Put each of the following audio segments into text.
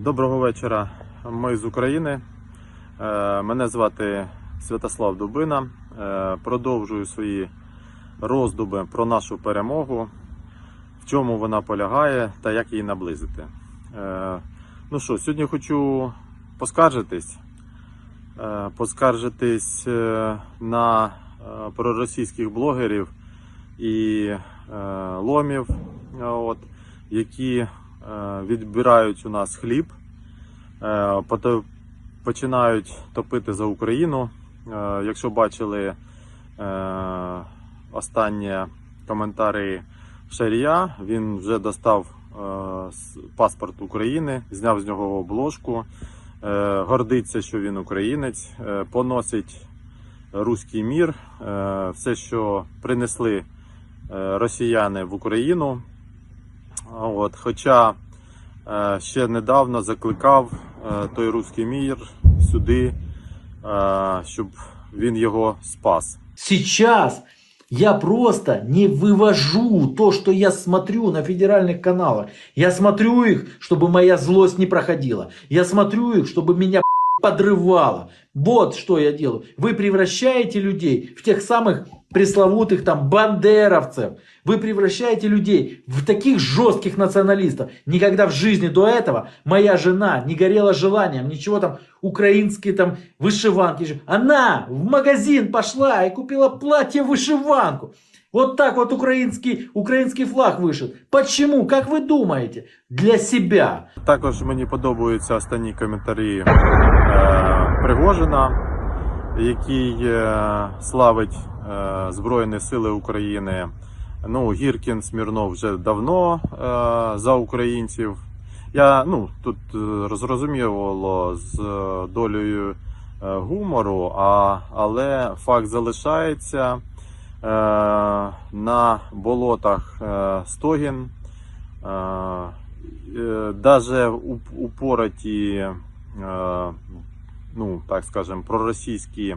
Доброго вечора. Ми з України. Е, Мене звати Святослав Дубина. Е, Продовжую свої роздуби про нашу перемогу, в чому вона полягає та як її наблизити. Е, Ну що, сьогодні хочу поскаржитись. Поскаржитись на проросійських блогерів і ломів, от, які відбирають у нас хліб, е, починають топити за Україну. Е, Якщо бачили е, останні коментарі Шарія, він вже достав е, паспорт України, зняв з нього обложку, е, гордиться, що він українець, е, поносить руський мір, е, все, що принесли е, росіяни в Україну. А От, хоча е, ще недавно закликав е, той руський мір сюди, е, щоб він його спас. Сейчас я просто не вывожу то, что я смотрю на федеральных каналах. Я смотрю их, чтобы моя злость не проходила. Я смотрю их, чтобы меня подрывало. Вот что я делаю. Вы превращаете людей в тех самых пресловутых там бандеровцев. Вы превращаете людей в таких жестких националистов. Никогда в жизни до этого моя жена не горела желанием ничего там украинские там вышиванки. Она в магазин пошла и купила платье-вышиванку. Вот так вот украинский, украинский флаг вышит. Почему? Как вы думаете? Для себя. Також мені подобаються останні коментарі е, Пригожина, який е, славить е, Збройні Сили України. Ну, Гіркін Смірнов вже давно е, за українців. Я ну тут е, зрозуміло з е, долею е, гумору, а, але факт залишається. Е, на болотах е, Стогін. Е, е, упороті, ну так скажем, проросійські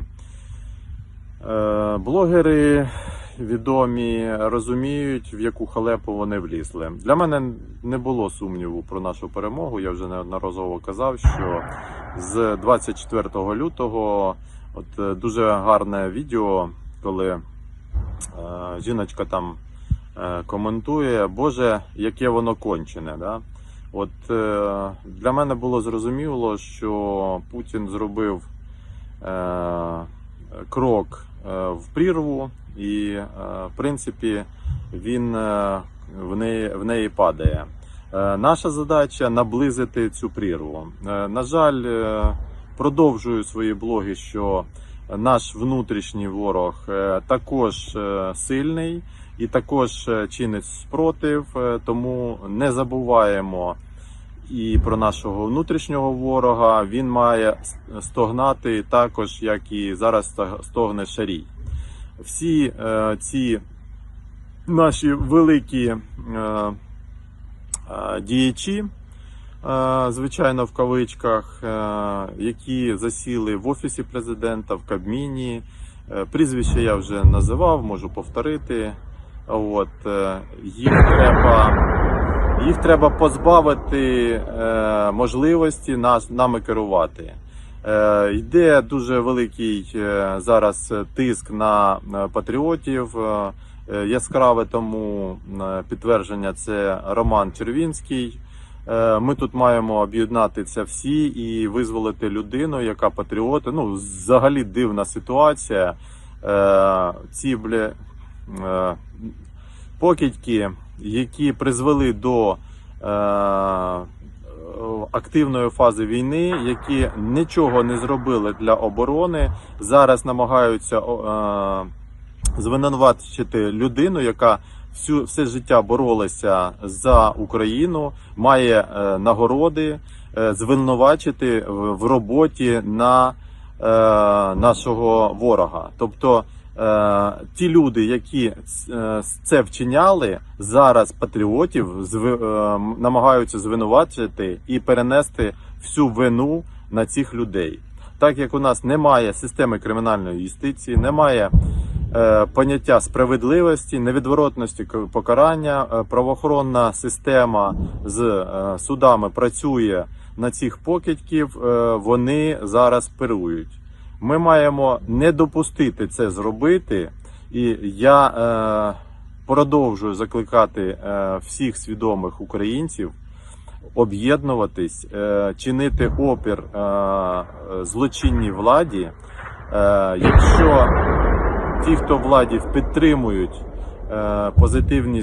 блогери відомі розуміють, в яку халепу вони влізли. Для мене не було сумніву про нашу перемогу. Я вже неодноразово казав, що з 24 лютого от дуже гарне відео, коли жіночка там е, коментує, Боже, яке воно кончене. Да? От е, для мене було зрозуміло, що Путін зробив е, крок е, в прірву, і е, в принципі він е, в неї, в неї падає. Е, наша задача наблизити цю прірву. Е, на жаль, е, продовжую свої блоги, що наш внутрішній ворог е, також е, сильний і також е, чинить спротив, тому не забуваємо і про нашого внутрішнього ворога. Він має стогнати також, як і зараз стогне Шарій. Всі ці наші великі діячі, звичайно, в кавичках, е, які засіли в офісі президента, в Кабміні. Е, Прізвище я вже називав, можу повторити. От, е, їх треба, їх треба позбавити можливості нас, нами керувати. Йде дуже великий зараз тиск на патріотів. Яскраве тому підтвердження це Роман Червінський. Е, Ми тут маємо об'єднати це всі і визволити людину, яка патріот. Ну, взагалі дивна ситуація. Е, Ці бля, е, покидьки, які призвели до активної фази війни, які нічого не зробили для оборони, зараз намагаються звинуватити людину, яка всю все життя боролася за Україну, має е, нагороди, е, звинувачити в, в роботі на е, нашого ворога. Тобто е, ті люди, які е, це вчиняли, зараз патріотів зви, е, намагаються звинувачити і перенести всю вину на цих людей. Так як у нас немає системи кримінальної юстиції, немає поняття справедливості, невідворотності покарання, е, правоохоронна система з е, судами працює на цих покидьків е, вони зараз перують. Ми маємо не допустити це зробити, і я е, продовжую закликати е, всіх свідомих українців об'єднуватись, е, чинити опір е, злочинній владі. Е, Якщо ті, хто владі підтримують е, позитивні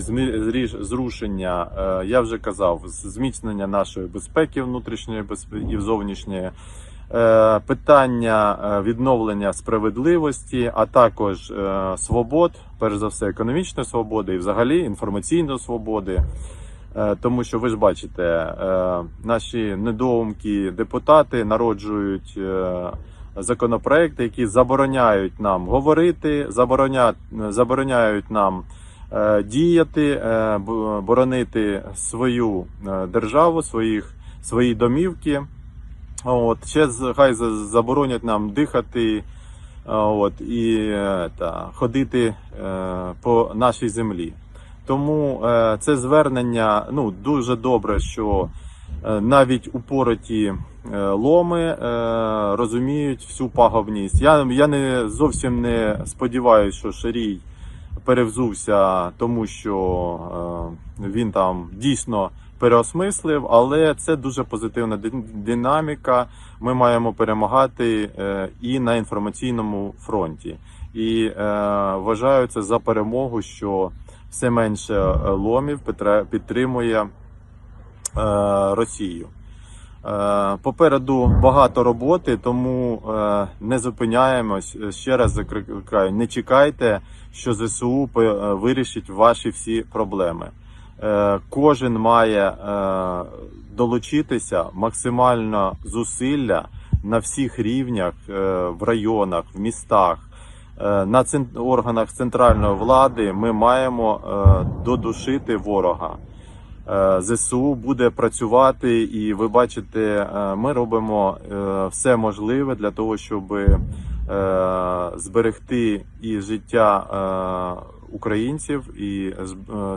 зрушення, е, я вже казав, зміцнення нашої безпеки внутрішньої і зовнішньої. е, Питання е, відновлення справедливості, а також е, свобод, перш за все, економічної свободи і взагалі інформаційної свободи. Е, Тому що ви ж бачите, е, наші недоумки депутати народжують законопроекти, які забороняють нам говорити, забороняють, забороняють нам е, діяти, е, боронити свою е, державу, своїх, свої домівки. От, ще хай заборонять нам дихати от, і та, ходити е, по нашій землі. Тому е, це звернення ну, дуже добре, що навіть упороті е, ломи е, розуміють всю пагубність. Я, я не зовсім не сподіваюся, що Шарій перевзувся, тому що е, він там дійсно переосмислив, але це дуже позитивна динаміка. Ми маємо перемагати е, і на інформаційному фронті. І е, вважаю це за перемогу, що все менше е, ломів підтримує е, Росію. Е, Попереду багато роботи, тому е, не зупиняємось. Ще раз закликаю, не чекайте, що ЗСУ е, вирішить ваші всі проблеми. Е, Кожен має е, долучитися максимально зусилля на всіх рівнях, е, в районах, в містах, е, на органах центральної влади. Ми маємо е, додушити ворога. Е, ЗСУ буде працювати, і ви бачите, е, ми робимо е, все можливе для того, щоб зберегти і життя українців, і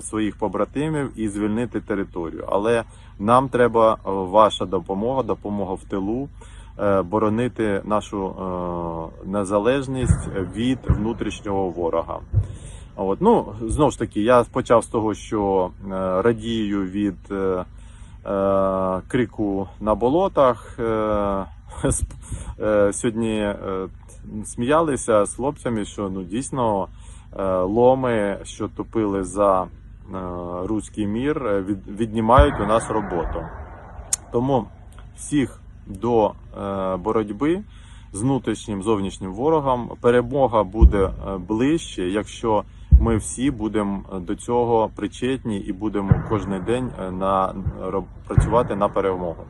своїх побратимів, і звільнити територію. Але нам треба ваша допомога, допомога в тилу. Боронити нашу незалежність від внутрішнього ворога. От, ну, знову ж таки, я почав з того, що е, радію від е, е, крику на болотах. Е, е, сьогодні е, сміялися з хлопцями, що ну, дійсно е, ломи, що топили за е, руський мір, е, від, віднімають у нас роботу. Тому всіх до е, боротьби з внутрішнім зовнішнім ворогом перемога буде е, ближче, якщо ми всі будемо до цього причетні і будемо кожен день е, на працювати на перемогу.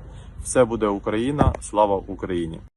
Все буде Україна, слава Україні!